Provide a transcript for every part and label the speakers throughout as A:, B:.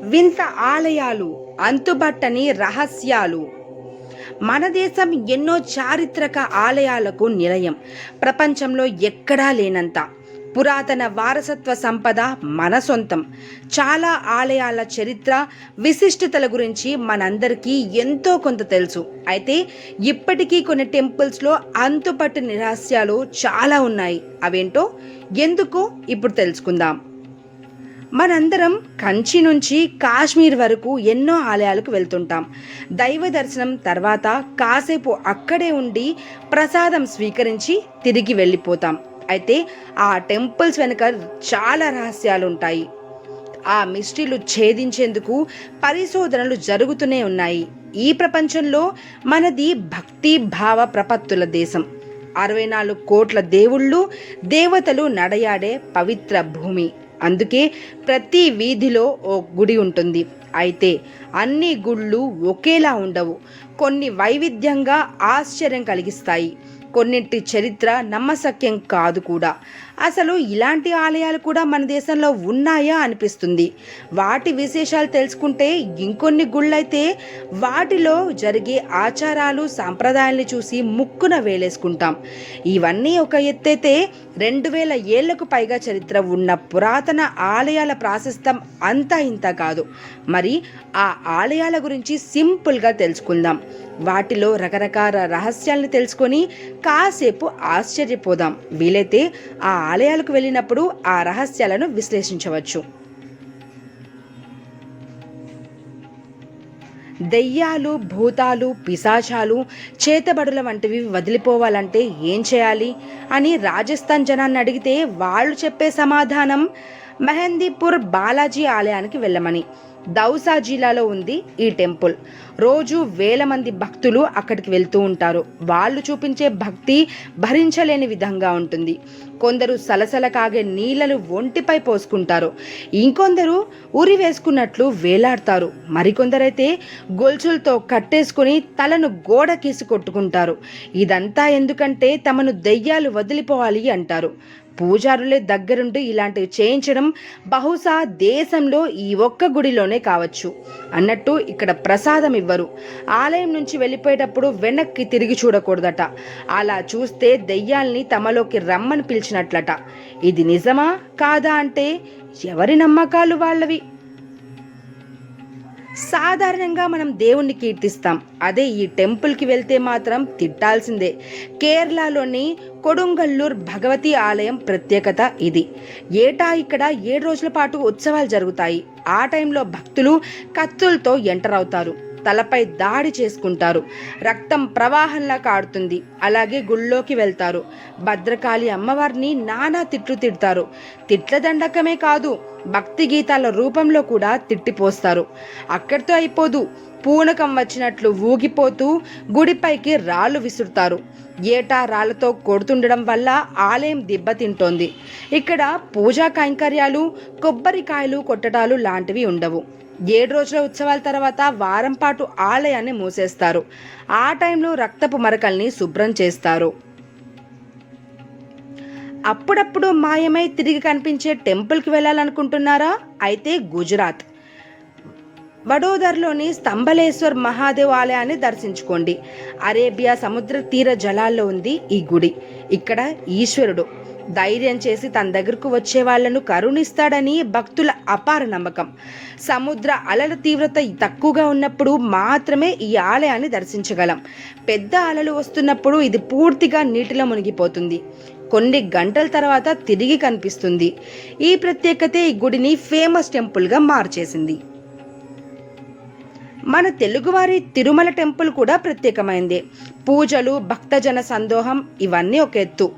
A: వింత ఆలయాలు అంతుబట్టని రహస్యాలు. మన దేశం ఎన్నో చారిత్రక ఆలయాలకు నిలయం. ప్రపంచంలో ఎక్కడా లేనంత. పురాతన వారసత్వ సంపద మన సొంతం. చాలా ఆలయాల చరిత్ర విశిష్టతల గురించి మనందరికీ ఎంతో కొంత తెలుసు. అయితే ఇప్పటికీ కొన్ని టెంపుల్స్లో అంతుపట్టని రహస్యాలు చాలా ఉన్నాయి. అవేంటో ఎందుకు ఇప్పుడు తెలుసుకుందాం. మనందరం కంచి నుంచి కాశ్మీర్ వరకు ఎన్నో ఆలయాలకు వెళ్తుంటాం. దైవ దర్శనం తర్వాత కాసేపు అక్కడే ఉండి ప్రసాదం స్వీకరించి తిరిగి వెళ్ళిపోతాం. అయితే ఆ టెంపుల్స్ వెనుక చాలా రహస్యాలు ఉంటాయి ఆ మిస్టరీలు ఛేదించేందుకు పరిశోధనలు జరుగుతూనే ఉన్నాయి. ఈ ప్రపంచంలో మనది భక్తి భావ ప్రపత్తుల దేశం. అరవై నాలుగు కోట్ల దేవుళ్ళు దేవతలు నడయాడే పవిత్ర భూమి. అందుకే ప్రతి వీధిలో ఓ గుడి ఉంటుంది. అయితే అన్ని గుళ్ళు ఒకేలా ఉండవు. కొన్ని వైవిధ్యంగా ఆశ్చర్యం కలిగిస్తాయి. కొన్నింటి చరిత్ర నమ్మసక్యం కాదు కూడా. అసలు ఇలాంటి ఆలయాలు కూడా మన దేశంలో ఉన్నాయా అనిపిస్తుంది. వాటి విశేషాలు తెలుసుకుంటే ఇంకొన్ని గుళ్ళైతే వాటిలో జరిగే ఆచారాలు సాంప్రదాయాల్ని చూసి ముక్కున వేలేసుకుంటాం. ఇవన్నీ ఒక ఎత్తైతే రెండు వేల ఏళ్ళకు పైగా చరిత్ర ఉన్న పురాతన ఆలయాల ప్రాశస్తం అంతా ఇంత కాదు. మరి ఆ ఆలయాల గురించి సింపుల్గా తెలుసుకుందాం. వాటిలో రకరకాల రహస్యాలను తెలుసుకొని కాసేపు ఆశ్చర్యపోదాం. వీలైతే ఆ ఆలయాలకు వెళ్ళినప్పుడు ఆ రహస్యాలను విశ్లేషించవచ్చు. దెయ్యాలు భూతాలు పిశాచాలు చేతబడుల వంటివి వదిలిపోవాలంటే ఏం చేయాలి? అని రాజస్థాన్ జనాన్ని అడిగితే వాళ్ళు చెప్పే సమాధానం మెహందీపూర్ బాలాజీ ఆలయానికి వెళ్ళమని. దౌసా జిల్లాలో ఉంది ఈ టెంపుల్. రోజు వేల మంది భక్తులు అక్కడికి వెళ్తూ ఉంటారు. వాళ్ళు చూపించే భక్తి భరించలేని విధంగా ఉంటుంది. కొందరు సలసల కాగే నీళ్ళను ఒంటిపై పోసుకుంటారు. ఇంకొందరు ఉరి వేసుకున్నట్లు వేలాడతారు. మరికొందరైతే గొలుసులతో కట్టేసుకుని తలను గోడ కీసి కొట్టుకుంటారు. ఇదంతా ఎందుకంటే తమను దెయ్యాలు వదిలిపోవాలి అంటారు. పూజారులే దగ్గరుండి ఇలాంటివి చేయించడం బహుశా దేశంలో ఈ ఒక్క గుడిలోనే కావచ్చు. అన్నట్టు ఇక్కడ ప్రసాదం ఇవ్వరు. ఆలయం నుంచి వెళ్ళిపోయేటప్పుడు వెనక్కి తిరిగి చూడకూడదట. అలా చూస్తే దెయ్యాల్ని తమలోకి రమ్మని పిలిచినట్లట. ఇది నిజమా? కాదా అంటే ఎవరి నమ్మకాలు వాళ్ళవి? సాధారణంగా మనం దేవుణ్ణి కీర్తిస్తాం. అదే ఈ టెంపుల్కి వెళ్తే మాత్రం తిట్టాల్సిందే. కేరళలోని కొడుంగల్లూర్ భగవతి ఆలయం ప్రత్యేకత ఇది. ఏటా ఇక్కడ ఏడు రోజుల పాటు ఉత్సవాలు జరుగుతాయి. ఆ టైంలో భక్తులు కత్తులతో ఎంటర్ అవుతారు. తలపై దాడి చేసుకుంటారు. రక్తం ప్రవాహంలా కాడుతుంది అలాగే గుళ్ళోకి వెళ్తారు. భద్రకాళి అమ్మవారిని నానా తిట్లు తిడతారు. తిట్ల దండకమే కాదు భక్తి గీతాల రూపంలో కూడా తిట్టిపోస్తారు అక్కడితో అయిపోదు. పూనకం వచ్చినట్లు ఊగిపోతూ గుడిపైకి రాళ్ళు విసురుతారు. ఏటా రాళ్ళతో కొడుతుండడం వల్ల ఆలయం దెబ్బతింటోంది. ఇక్కడ పూజా కైంకర్యాలు కొబ్బరికాయలు కొట్టడాలు లాంటివి ఉండవు. ఏడు రోజుల ఉత్సవాల తర్వాత వారం పాటు ఆలయాన్ని మూసేస్తారు. ఆ టైంలో రక్తపు మరకల్ని శుభ్రం చేస్తారు. అప్పుడప్పుడు మాయమై తిరిగి కనిపించే టెంపుల్కి వెళ్ళాలనుకుంటున్నారా? అయితే గుజరాత్. వడోదరలోని స్తంభలేశ్వర్ మహాదేవ్ ఆలయాన్ని దర్శించుకోండి. అరేబియా సముద్ర తీర జలాల్లో ఉంది ఈ గుడి. ఇక్కడ ఈశ్వరుడు ధైర్యం చేసి తన దగ్గరకు వచ్చే వాళ్ళను కరుణిస్తాడని భక్తుల అపార నమ్మకం. సముద్ర అలల తీవ్రత తక్కువగా ఉన్నప్పుడు మాత్రమే ఈ ఆలయాన్ని దర్శించగలం. పెద్ద అలలు వస్తున్నప్పుడు ఇది పూర్తిగా నీటిలో మునిగిపోతుంది. కొన్ని గంటల తర్వాత తిరిగి కనిపిస్తుంది. ఈ ప్రత్యేకతే ఈ గుడిని ఫేమస్ టెంపుల్గా మార్చేసింది. మన తెలుగువారి తిరుమల టెంపుల్ కూడా ప్రత్యేకమైంది. పూజలు భక్తజన సందోహం ఇవన్నీ ఒక ఎత్తు.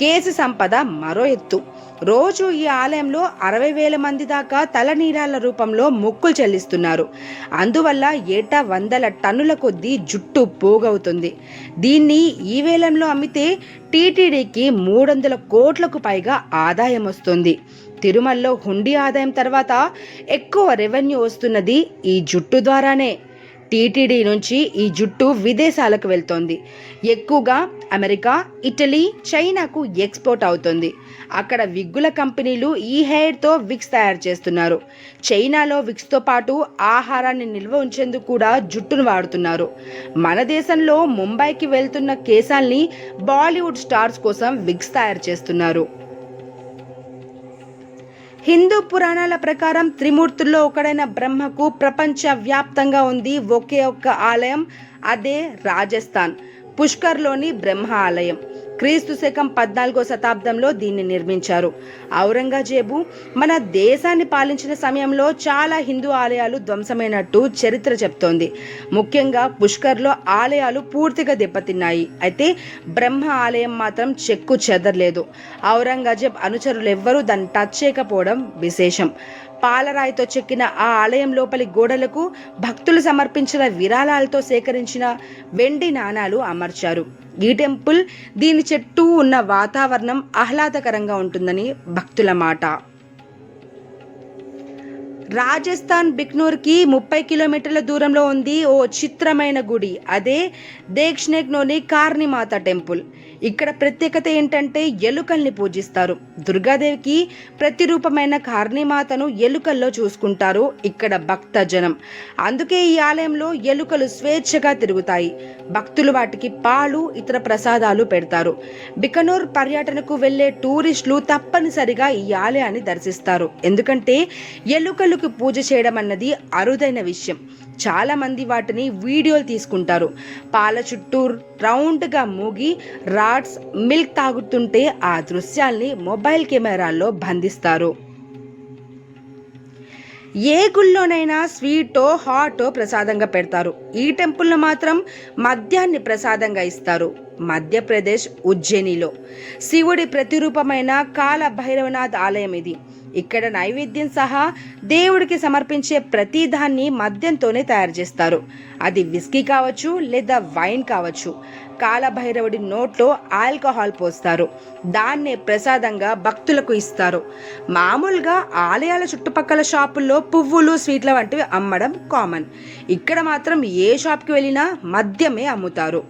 A: కేసు సంపద మరో ఎత్తు. రోజు ఈ ఆలయంలో అరవై వేల మంది దాకా తలనీరాల రూపంలో మొక్కులు చెల్లిస్తున్నారు. అందువల్ల ఏటా వందల టన్నుల కొద్దీ జుట్టు పోగవుతుంది. దీన్ని ఈ వేలంలో అమ్మితే టీటీడీకి మూడు వందల కోట్లకు పైగా ఆదాయం వస్తుంది. తిరుమలలో హుండీ ఆదాయం తర్వాత ఎక్కువ రెవెన్యూ వస్తున్నది ఈ జుట్టు ద్వారానే. టీటీడీ నుంచి ఈ జుట్టు విదేశాలకు వెళ్తోంది. ఎక్కువగా అమెరికా ఇటలీ చైనాకు ఎక్స్పోర్ట్ అవుతుంది. అక్కడ విగ్గుల కంపెనీలు ఈ హెయిర్తో విక్స్ తయారు చేస్తున్నారు. చైనాలో విక్స్తో పాటు ఆహారాన్ని నిల్వ ఉంచేందుకు కూడా జుట్టును వాడుతున్నారు. మన దేశంలో ముంబైకి వెళ్తున్న కేసాల్ని బాలీవుడ్ స్టార్స్ కోసం విగ్స్ తయారు చేస్తున్నారు. హిందూ పురాణాల ప్రకారం త్రిమూర్తుల్లో ఒకడైన బ్రహ్మకు ప్రపంచ వ్యాప్తంగా ఉంది ఒకే ఒక్క ఆలయం అదే రాజస్థాన్. పుష్కర్లోని బ్రహ్మ ఆలయం. క్రీస్తు శకం పద్నాలుగో శతాబ్దంలో దీన్ని నిర్మించారు. ఔరంగజేబు మన దేశాన్ని పాలించిన సమయంలో చాలా హిందూ ఆలయాలు ధ్వంసమైనట్టు చరిత్ర చెప్తోంది. ముఖ్యంగా పుష్కర్లో ఆలయాలు పూర్తిగా దెబ్బతిన్నాయి. అయితే బ్రహ్మ ఆలయం మాత్రం చెక్కు చెదరలేదు. ఔరంగజేబ్ అనుచరులు ఎవ్వరూ దాన్ని టచ్ చేయకపోవడం విశేషం. పాలరాయితో చెక్కిన ఆ ఆలయం లోపలి గోడలకు భక్తులు సమర్పించిన విరాళాలతో సేకరించిన వెండి నాణాలు అమర్చారు. ఈ టెంపుల్ దీని చుట్టూ ఉన్న వాతావరణం ఆహ్లాదకరంగా ఉంటుందని భక్తుల మాట. రాజస్థాన్ బిక్నూర్కి ముప్పై కిలోమీటర్ల దూరంలో ఉంది ఓ చిత్రమైన గుడి. అదే దేక్ష్నేక్లోని కార్నిమాత టెంపుల్. ఇక్కడ ప్రత్యేకత ఏంటంటే ఎలుకల్ని పూజిస్తారు. దుర్గాదేవికి ప్రతిరూపమైన కారణిమాతను ఎలుకల్లో చూసుకుంటారు ఇక్కడ భక్త జనం అందుకే ఈ ఆలయంలో ఎలుకలు స్వేచ్ఛగా తిరుగుతాయి. భక్తులు వాటికి పాలు ఇతర ప్రసాదాలు పెడతారు. బికనూర్ పర్యటనకు వెళ్ళే టూరిస్టులు తప్పనిసరిగా ఈ ఆలయాన్ని దర్శిస్తారు. ఎందుకంటే ఎలుకలకు పూజ చేయడం అన్నది అరుదైన విషయం. చాలా మంది వాటిని వీడియోలు తీసుకుంటారు. పాల చుట్టూ రౌండ్గా మూగి రాడ్స్ మిల్క్ తాగుతుంటే ఆ దృశ్యాల్ని మొబైల్ కెమెరాల్లో బంధిస్తారు. ఏ గుళ్ళోనైనా స్వీటో హాటో ప్రసాదంగా పెడతారు. ఈ టెంపుల్లో మాత్రం మద్యాన్ని ప్రసాదంగా ఇస్తారు. మధ్యప్రదేశ్ ఉజ్జయినిలో. శివుడి ప్రతిరూపమైన కాల భైరవనాథ్ ఆలయం ఇది. ఇక్కడ నైవేద్యం సహా దేవుడికి సమర్పించే ప్రతి దాన్ని మద్యంతోనే తయారు చేస్తారు. అది విస్కీ కావచ్చు లేదా వైన్ కావచ్చు. కాలభైరవుడి నోట్లో ఆల్కహాల్ పోస్తారు. దాన్నే ప్రసాదంగా భక్తులకు ఇస్తారు. మామూలుగా ఆలయాల చుట్టుపక్కల షాపుల్లో పువ్వులు స్వీట్ల వంటివి అమ్మడం కామన్. ఇక్కడ మాత్రం ఏ షాప్కి వెళ్ళినా మద్యమే అమ్ముతారు.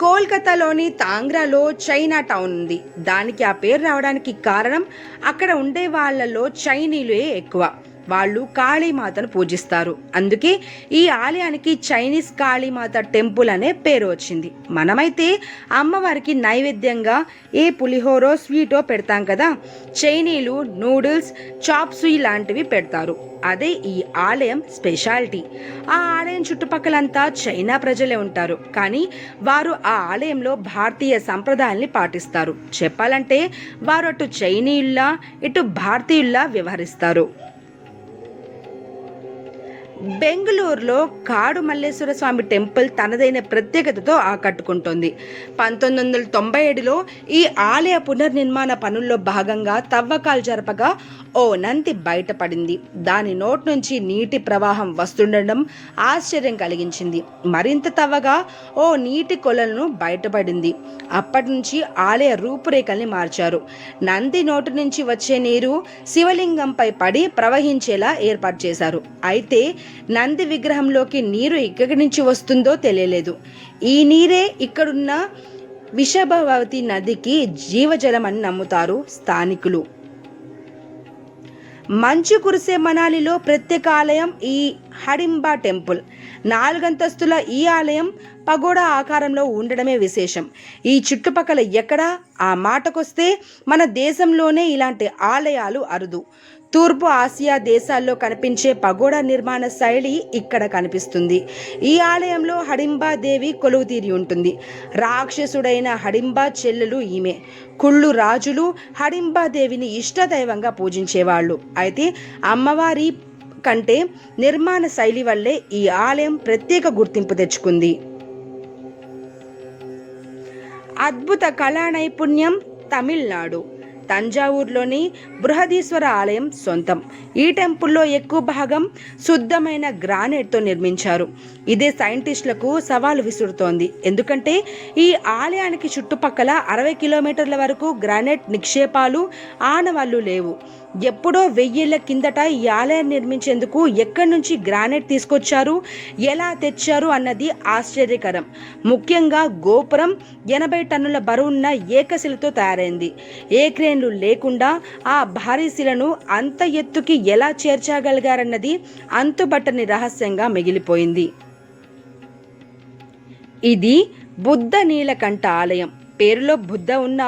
A: కోల్కతాలోని తాంగ్రాలో చైనా టౌన్ ఉంది. దానికి ఆ పేరు రావడానికి కారణం అక్కడ ఉండే వాళ్ళలో చైనీలే ఎక్కువ. వాళ్ళు కాళీమాతను పూజిస్తారు. అందుకే ఈ ఆలయానికి చైనీస్ కాళీమాత టెంపుల్ అనే పేరు వచ్చింది. మనమైతే అమ్మవారికి నైవేద్యంగా ఏ పులిహోరో స్వీటో పెడతాం కదా చైనీలు నూడిల్స్ చాప్సుయి లాంటివి పెడతారు. అదే ఈ ఆలయం స్పెషాలిటీ. ఆ ఆలయం చుట్టుపక్కలంతా చైనా ప్రజలే ఉంటారు. కానీ వారు ఆ ఆలయంలో భారతీయ సంప్రదాయాల్ని పాటిస్తారు. చెప్పాలంటే వారు అటు చైనీయుల్లా ఇటు భారతీయుల్లా వ్యవహరిస్తారు. బెంగళూరులో కాడు మల్లేశ్వర స్వామి టెంపుల్ తనదైన ప్రత్యేకతతో ఆకట్టుకుంటోంది. పంతొమ్మిది వందల తొంభై ఏడులో ఈ ఆలయ పునర్నిర్మాణ పనుల్లో భాగంగా తవ్వకాలు జరపగా ఓ నంది బయటపడింది. దాని నోటి నుంచి నీటి ప్రవాహం వస్తుండడం ఆశ్చర్యం కలిగించింది. మరింత తవ్వగా ఓ నీటి కొలను బయటపడింది. అప్పటి నుంచి ఆలయ రూపురేఖల్ని మార్చారు. నంది నోటి నుంచి వచ్చే నీరు శివలింగంపై పడి ప్రవహించేలా ఏర్పాటు చేశారు. అయితే నంది విగ్రహంలోకి నీరు ఎక్కడి నుంచి వస్తుందో తెలియలేదు. ఈ నీరే ఇక్కడున్న విషభవతి నదికి జీవజలం అని నమ్ముతారు స్థానికులు. మంచు కురిసే మనాలిలో ప్రత్యేక ఆలయం ఈ హడింబా టెంపుల్. నాలుగంతస్తుల ఈ ఆలయం పగోడా ఆకారంలో ఉండడమే విశేషం. ఈ చుట్టుపక్కల ఎక్కడ? ఆ మాటకొస్తే మన దేశంలోనే ఇలాంటి ఆలయాలు అరుదు. తూర్పు ఆసియా దేశాల్లో కనిపించే పగోడా నిర్మాణ శైలి ఇక్కడ కనిపిస్తుంది. ఈ ఆలయంలో హడింబా దేవి కొలువుతీరి ఉంటుంది. రాక్షసుడైన హడింబా చెల్లెలు ఈమె. కుళ్ళు రాజులు హడింబా దేవిని ఇష్టదైవంగా పూజించేవాళ్ళు. అయితే అమ్మవారి కంటే నిర్మాణ శైలి వల్లే ఈ ఆలయం ప్రత్యేక గుర్తింపు తెచ్చుకుంది. అద్భుత కళా నైపుణ్యం తమిళనాడు. తంజావూరులోని బృహదీశ్వర ఆలయం సొంతం. ఈ టెంపుల్లో ఎక్కువ భాగం శుద్ధమైన గ్రానైట్తో నిర్మించారు. ఇదే సైంటిస్టులకు సవాలు విసురుతోంది. ఎందుకంటే ఈ ఆలయానికి చుట్టుపక్కల అరవై కిలోమీటర్ల వరకు గ్రానైట్ నిక్షేపాలు ఆనవాళ్ళు లేవు. ఎప్పుడో వెయ్యేళ్ళ కిందట ఈ ఆలయాన్ని నిర్మించేందుకు ఎక్కడి నుంచి గ్రానైట్ తీసుకొచ్చారు ఎలా తెచ్చారు అన్నది ఆశ్చర్యకరం. ముఖ్యంగా గోపురం ఎనభై టన్నుల బరువున్న ఏకశిలతో తయారైంది. ఏ క్రేన్లు లేకుండా ఆ భారీ శిలను అంత ఎత్తుకి ఎలా చేర్చగలిగారన్నది అంతుబట్టని రహస్యంగా మిగిలిపోయింది. ఇది బుద్ధ నీలకంఠ ఆలయం. పేరులో బుద్ధ ఉన్న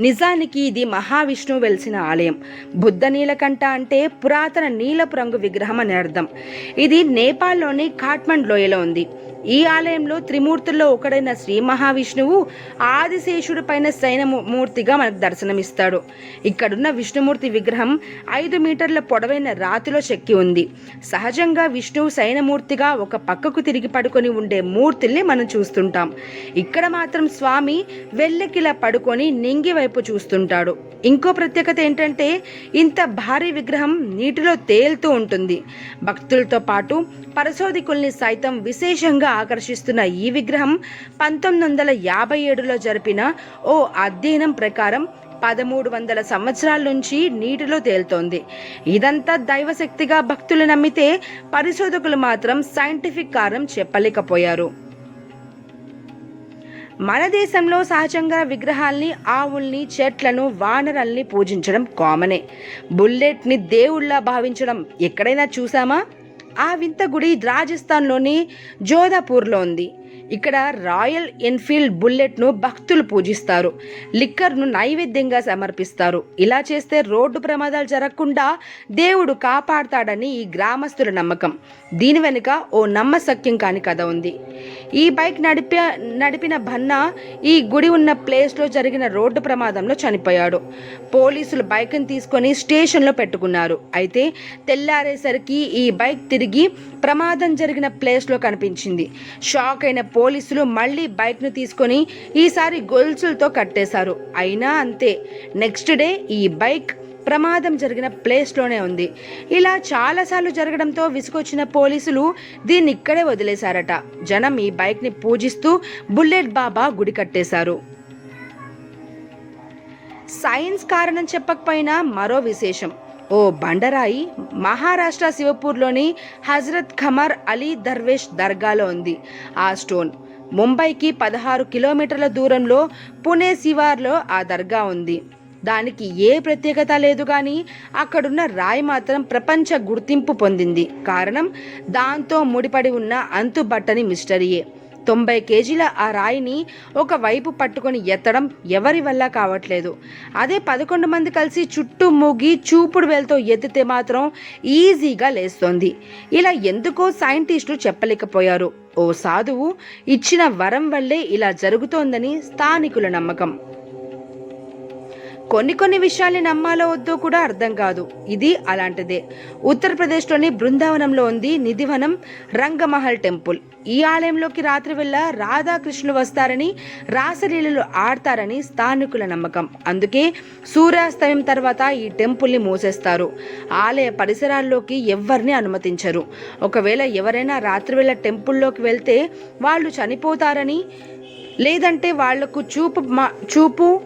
A: నిజానికి ఇది మహావిష్ణువు వెలిసిన ఆలయం. బుద్ధ నీలకంఠ అంటే పురాతన నీలపు రంగు విగ్రహం అని అర్థం. ఇది నేపాల్లోని కాట్మండ్ లోయలో ఉంది. ఈ ఆలయంలో త్రిమూర్తుల్లో ఒకడైన శ్రీ మహావిష్ణువు ఆదిశేషుడు పైన శయనమూర్తిగా మనకు దర్శనమిస్తాడు. ఇక్కడున్న విష్ణుమూర్తి విగ్రహం ఐదు మీటర్ల పొడవైన రాతిలో చెక్కి ఉంది. సహజంగా విష్ణువు శయనమూర్తిగా ఒక పక్కకు తిరిగి పడుకొని ఉండే మూర్తుల్ని మనం చూస్తుంటాం. ఇక్కడ మాత్రం స్వామి వెళ్ళి వెల్లకిలా పడుకొని నింగి వైపు చూస్తుంటాడు. ఇంకో ప్రత్యేకత ఏంటంటే ఇంత భారీ విగ్రహం నీటిలో తేలుతూ ఉంటుంది. భక్తులతో పాటు పరిశోధకుల్ని సైతం విశేషంగా ఆకర్షిస్తున్న ఈ విగ్రహం పంతొమ్మిది వందల యాభై ఏడులో జరిపిన ఓ అధ్యయనం ప్రకారం పదమూడు వందల సంవత్సరాల నుంచి నీటిలో తేలుతోంది. ఇదంతా దైవశక్తిగా భక్తులు నమ్మితే పరిశోధకులు మాత్రం సైంటిఫిక్ కారణం చెప్పలేకపోయారు. మన దేశంలో సహజంగా విగ్రహాల్ని ఆవుల్ని చెట్లను వానరల్ని పూజించడం కామనే. బుల్లెట్ని దేవుళ్ళ భావించడం ఎక్కడైనా చూసామా ఆ వింత గుడి రాజస్థాన్లోని జోధాపూర్లో ఉంది. ఇక్కడ రాయల్ ఎన్ఫీల్డ్ బుల్లెట్ను భక్తులు పూజిస్తారు లిక్కర్ను నైవేద్యంగా సమర్పిస్తారు. ఇలా చేస్తే రోడ్డు ప్రమాదాలు జరగకుండా దేవుడు కాపాడతాడని ఈ గ్రామస్తుల నమ్మకం. దీని వెనుక ఓ నమ్మసక్యం కాని కథ ఉంది. ఈ బైక్ నడిపే నడిపిన భన్నా ఈ గుడి ఉన్న ప్లేస్లో జరిగిన రోడ్డు ప్రమాదంలో చనిపోయాడు. పోలీసులు బైక్ని తీసుకొని స్టేషన్లో పెట్టుకున్నారు. అయితే తెల్లారేసరికి ఈ బైక్ తిరిగి ప్రమాదం జరిగిన ప్లేస్లో కనిపించింది. షాక్ అయిన పోలీసులు మళ్ళీ బైక్ను తీసుకొని ఈసారి గొలుసులతో కట్టేశారు. అయినా అంతే. నెక్స్ట్ డే ఈ బైక్ ప్రమాదం జరిగిన ప్లేస్లోనే ఉంది. ఇలా చాలాసార్లు జరగడంతో విసుకొచ్చిన పోలీసులు దీన్ని ఇక్కడే వదిలేశారట. జనం ఈ బైక్ని పూజిస్తూ బుల్లెట్ బాబా గుడి కట్టేశారు. సైన్స్ కారణం చెప్పకపోయినా మరో విశేషం. ఓ బండరాయి మహారాష్ట్ర శివపూర్లోని హజరత్ ఖమర్ అలీ దర్వేష్ దర్గాలో ఉంది. ఆ స్టోన్ ముంబైకి పదహారు కిలోమీటర్ల దూరంలో పుణే శివార్లో ఆ దర్గా ఉంది. దానికి ఏ ప్రత్యేకత లేదు కానీ అక్కడున్న రాయి మాత్రం ప్రపంచ గుర్తింపు పొందింది. కారణం దాంతో ముడిపడి ఉన్న అంతుబట్టని మిస్టరీయే. తొంభై కేజీల ఆ రాయిని ఒకవైపు పట్టుకొని ఎత్తడం ఎవరి వల్ల కావట్లేదు. అదే పదకొండు మంది కలిసి చుట్టూ మూగి చూపుడు వేలతో ఎత్తితే మాత్రం ఈజీగా లేస్తోంది. ఇలా ఎందుకో సైంటిస్టులు చెప్పలేకపోయారు. ఓ సాధువు ఇచ్చిన వరం వల్లే ఇలా జరుగుతోందని స్థానికుల నమ్మకం. కొన్ని కొన్ని విషయాల్ని నమ్మాలో వద్దో కూడా అర్థం కాదు. ఇది అలాంటిదే. ఉత్తరప్రదేశ్లోని బృందావనంలో ఉంది నిధివనం రంగమహల్ టెంపుల్. ఈ ఆలయంలోకి రాత్రి వేళ రాధాకృష్ణులు వస్తారని రాసలీలలు ఆడతారని స్థానికుల నమ్మకం. అందుకే సూర్యాస్తమయం తర్వాత ఈ టెంపుల్ని మూసేస్తారు. ఆలయ పరిసరాల్లోకి ఎవరిని అనుమతించరు. ఒకవేళ ఎవరైనా రాత్రివేళ టెంపుల్లోకి వెళ్తే వాళ్ళు చనిపోతారని లేదంటే వాళ్ళకు చూపు మా చూపు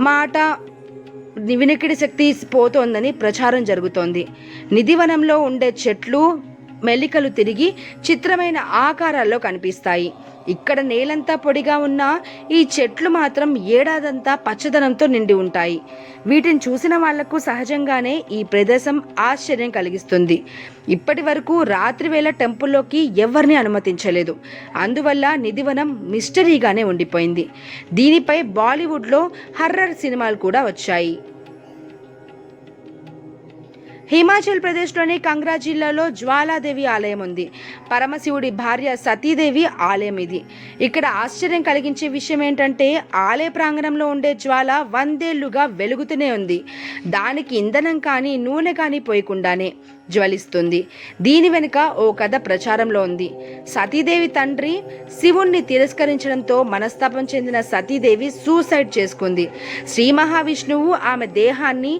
A: మాట వినికిడి శక్తి పోతోందని ప్రచారం జరుగుతోంది. నిధివనంలో ఉండే చెట్లు మెలికలు తిరిగి చిత్రమైన ఆకారాల్లో కనిపిస్తాయి. ఇక్కడ నేలంతా పొడిగా ఉన్న ఈ చెట్లు మాత్రం ఏడాదంతా పచ్చదనంతో నిండి ఉంటాయి. వీటిని చూసిన వాళ్ళకు సహజంగానే ఈ ప్రదేశం ఆశ్చర్యం కలిగిస్తుంది. ఇప్పటి వరకు రాత్రి వేళ టెంపుల్లోకి ఎవరిని అనుమతించలేదు. అందువల్ల నిధివనం మిస్టరీగానే ఉండిపోయింది. దీనిపై బాలీవుడ్లో హర్రర్ సినిమాలు కూడా వచ్చాయి. హిమాచల్ ప్రదేశ్లోని కంగ్రా జిల్లాలో జ్వాలాదేవి ఆలయం ఉంది. పరమశివుడి భార్య సతీదేవి ఆలయం ఇది. ఇక్కడ ఆశ్చర్యం కలిగించే విషయం ఏంటంటే ఆలయ ప్రాంగణంలో ఉండే జ్వాల వందేళ్ళుగా వెలుగుతూనే ఉంది. దానికి ఇంధనం కానీ నూనె కానీ పోయకుండానే జ్వలిస్తుంది. దీని వెనుక ఓ కథ ప్రచారంలో ఉంది. సతీదేవి తండ్రి శివుణ్ణి తిరస్కరించడంతో మనస్తాపం చెందిన సతీదేవి సూసైడ్ చేసుకుంది. శ్రీ మహావిష్ణువు ఆమె దేహాన్ని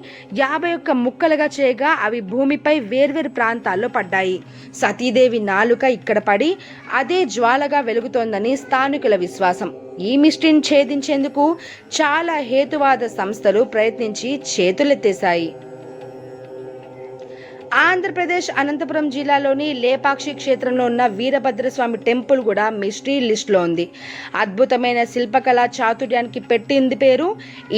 A: యాభై ఒక్క ముక్కలుగా చేయగా అవి భూమిపై వేర్వేరు ప్రాంతాల్లో పడ్డాయి. సతీదేవి నాలుక ఇక్కడ పడి అదే జ్వాలగా వెలుగుతోందని స్థానికుల విశ్వాసం. ఈ మిస్టిని ఛేదించేందుకు చాలా హేతువాద సంస్థలు ప్రయత్నించి చేతులెత్తేశాయి. ఆంధ్రప్రదేశ్ అనంతపురం జిల్లాలోని లేపాక్షి క్షేత్రంలో ఉన్న వీరభద్రస్వామి టెంపుల్ కూడా మిస్టరీ లిస్ట్లో ఉంది. అద్భుతమైన శిల్పకళ చాతుర్యానికి పెట్టింది పేరు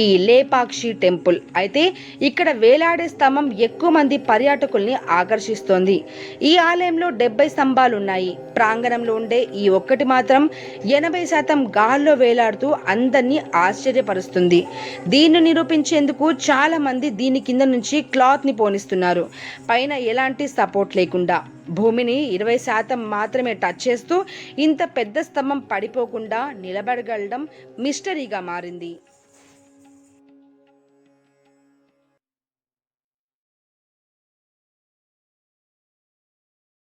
A: ఈ లేపాక్షి టెంపుల్. అయితే ఇక్కడ వేలాడే స్తంభం ఎక్కువ మంది పర్యాటకుల్ని ఆకర్షిస్తోంది. ఈ ఆలయంలో డెబ్బై స్తంభాలు ఉన్నాయి. ప్రాంగణంలో ఉండే ఈ ఒక్కటి మాత్రం ఎనభై శాతం గాల్లో వేలాడుతూ అందరినీ ఆశ్చర్యపరుస్తుంది. దీన్ని నిరూపించేందుకు చాలా మంది దీని కింద నుంచి క్లాత్ని పోనిస్తున్నారు. పై పైన ఎలాంటి సపోర్ట్ లేకుండా భూమిని ఇరవై శాతం మాత్రమే టచ్ చేస్తూ ఇంత పెద్ద స్తంభం పడిపోకుండా నిలబడగలడం మిస్టరీగా మారింది.